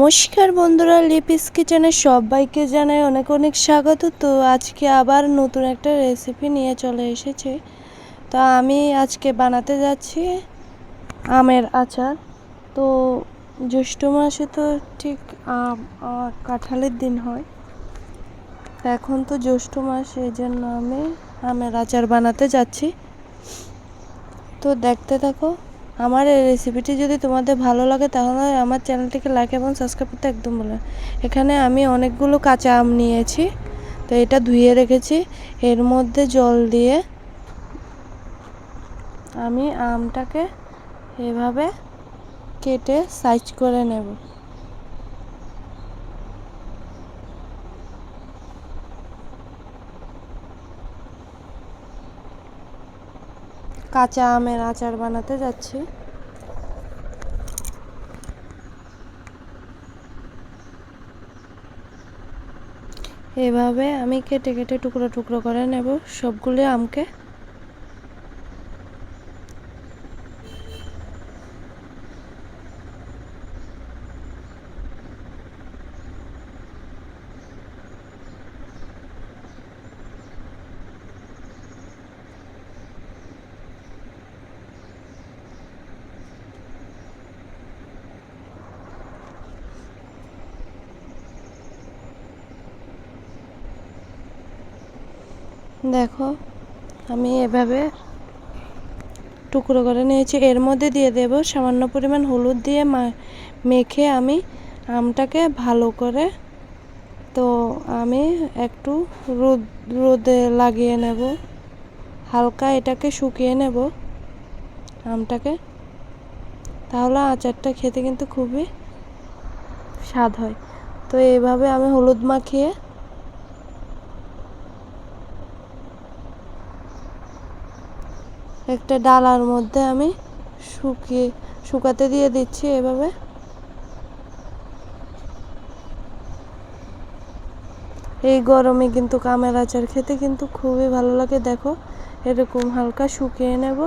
নমস্কার বন্ধুরা লিপিস কিচেনে সবাইকে জানাই অনেক অনেক স্বাগত। তো আজকে আবার নতুন একটা রেসিপি নিয়ে চলে এসেছে। তো আমি আজকে বানাতে যাচ্ছি আমের আচার। তো জ্যৈষ্ঠ মাসে তো ঠিক আম কাঁঠালের দিন হয়। এখন তো জ্যৈষ্ঠ মাস এই জন্য আমি আমের আচার বানাতে যাচ্ছি। তো দেখতে থাকো। আমার এই রেসিপিটি যদি তোমাদের ভালো লাগে, তাহলে আমার চ্যানেলটিকে লাইক এবং সাবস্ক্রাইব করতে একদম বলে এখানে আমি অনেকগুলো কাঁচা আম নিয়েছি, তো এটা ধুয়ে রেখেছি। এর মধ্যে জল দিয়ে আমি আমটাকে এভাবে কেটে সাইজ করে নেব। কাঁচা আমের আচার বানাতে যাচ্ছি। এভাবে আমি কেটে কেটে টুকরো টুকরো করে নেব সবগুলো আমকে। দেখো, আমি এভাবে টুকরো করে নিয়েছি। এর মধ্যে দিয়ে দেব সামান্য পরিমাণ হলুদ দিয়ে মেখে আমি আমটাকে ভালো করে। তো আমি একটু রোদ, রোদে লাগিয়ে নেব। হালকা এটাকে শুকিয়ে নেব আমটাকে। তাহলে আচারটা খেতে কিন্তু খুবই স্বাদ হয়। তো এইভাবে আমি হলুদ মাখিয়ে একটা ডালার মধ্যে আমি শুকিয়ে, শুকাতে দিয়ে দিচ্ছি এভাবে। এই গরমে কিন্তু কামের আচার খেতে কিন্তু খুবই ভালো লাগে, দেখো। এরকম হালকা শুকিয়ে নেব।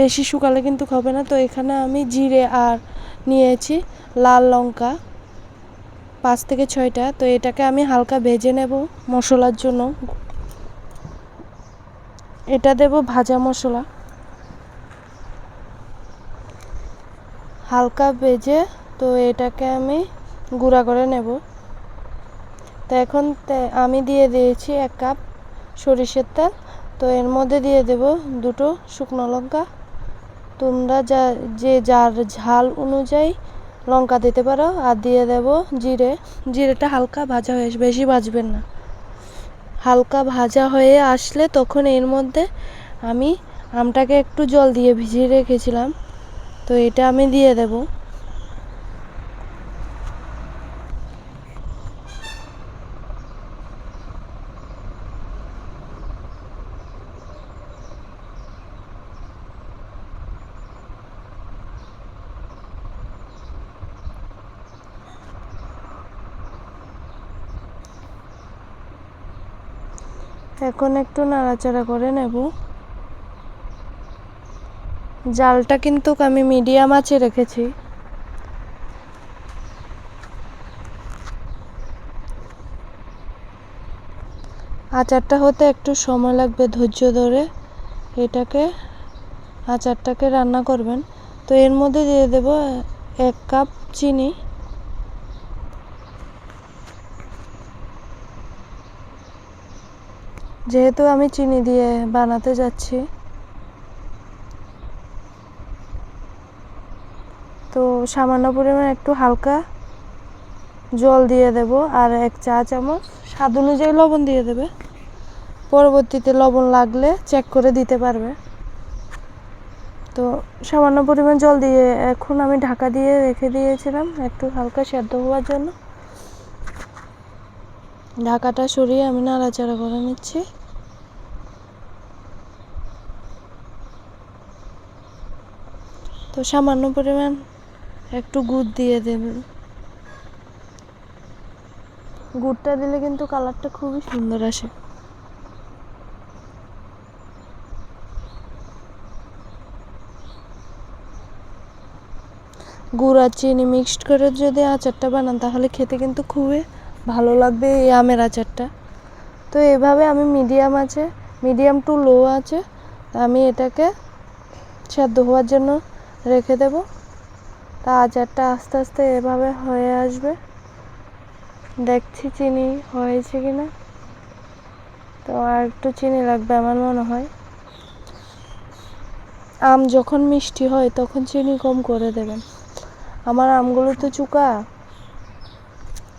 বেশি শুকালে কিন্তু হবে না। তো এখানে আমি জিরে আর নিয়েছি লাল লঙ্কা, পাঁচ থেকে ছয়টা। তো এটাকে আমি হালকা ভেজে নেব মশলার জন্য। এটা দেব ভাজা মশলা। হালকা ভেজে তো এটাকে আমি গুঁড়া করে নেব। তো এখন আমি দিয়ে দিয়েছি এক কাপ সরিষের তেল। তো এর মধ্যে দিয়ে দেব দুটো শুকনো লঙ্কা। তোমরা যা, যে যার ঝাল অনুযায়ী লঙ্কা দিতে পারো। আর দিয়ে দেব জিরে। জিরেটা হালকা ভাজা হয়ে বেশি ভাজবেন না। হালকা ভাজা হয়ে আসলে তখন এর মধ্যে আমি আমটাকে একটু জল দিয়ে ভিজিয়ে রেখেছিলাম। তো এটা আমি দিয়ে দেব। এখন একটু নাড়াচাড়া করে নেব। জালটা কিন্তু আমি মিডিয়াম আছে রেখেছি। আচারটা হতে একটু সময় লাগবে ধৈর্য ধরে। এটাকে, আচারটাকে রান্না করবেন। তো এর মধ্যে দিয়ে দেব এক কাপ চিনি। যেহেতু আমি চিনি দিয়ে বানাতে যাচ্ছি। তো সামান্য পরিমাণ একটু হালকা জল দিয়ে দেব আর এক চা চামচ। স্বাদ অনুযায়ী লবণ দিয়ে দেবে। পরবর্তীতে লবণ লাগলে চেক করে দিতে পারবে। তো সামান্য পরিমাণ জল দিয়ে এখন আমি ঢাকা দিয়ে রেখে দিয়েছিলাম একটু হালকা সেদ্ধ হওয়ার জন্য। ঢাকাটা সরিয়ে আমি নাড়াচাড়া করে নিচ্ছি। তো সামান্য পরিমাণ একটু গুড় দিয়ে দেবেন। গুড়টা দিলে কিন্তু কালারটা খুবই সুন্দর আসে। গুড় আর চিনি মিক্সড করে যদি আচারটা বানান, তাহলে খেতে কিন্তু খুবই ভালো লাগবে এই আমের আচারটা। তো এভাবে আমি মিডিয়াম আছে, মিডিয়াম টু লো আছে, আমি এটাকে সেদ্ধ হওয়ার জন্য রেখে দেব। তা আচারটা আস্তে আস্তে এভাবে হয়ে আসবে। দেখছি চিনি হয়েছে কি না। তো আর একটু চিনি লাগবে আমার মনে হয়। আম যখন মিষ্টি হয় তখন চিনি কম করে দেবেন। আমার আমগুলো তো চুকা।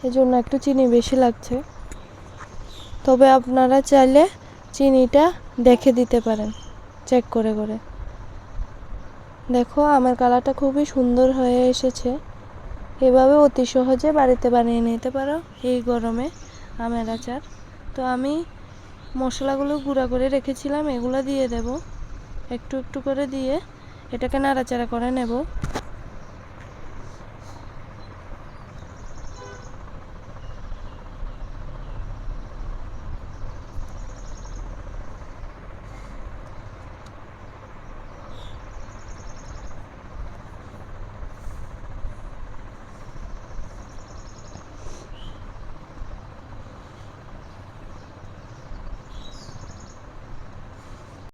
এই জন্য একটু চিনি বেশি লাগছে। তবে আপনারা চাইলে চিনিটা দেখে দিতে পারেন চেক করে করে। দেখো, আমার কালারটা খুবই সুন্দর হয়ে এসেছে। এভাবে অতি সহজে বাড়িতে বানিয়ে নিতে পারো এই গরমে আমের আচার। তো আমি মশলাগুলো গুঁড়া করে রেখেছিলাম, এগুলো দিয়ে দেব। একটু একটু করে দিয়ে এটাকে নাড়াচাড়া করে নেব।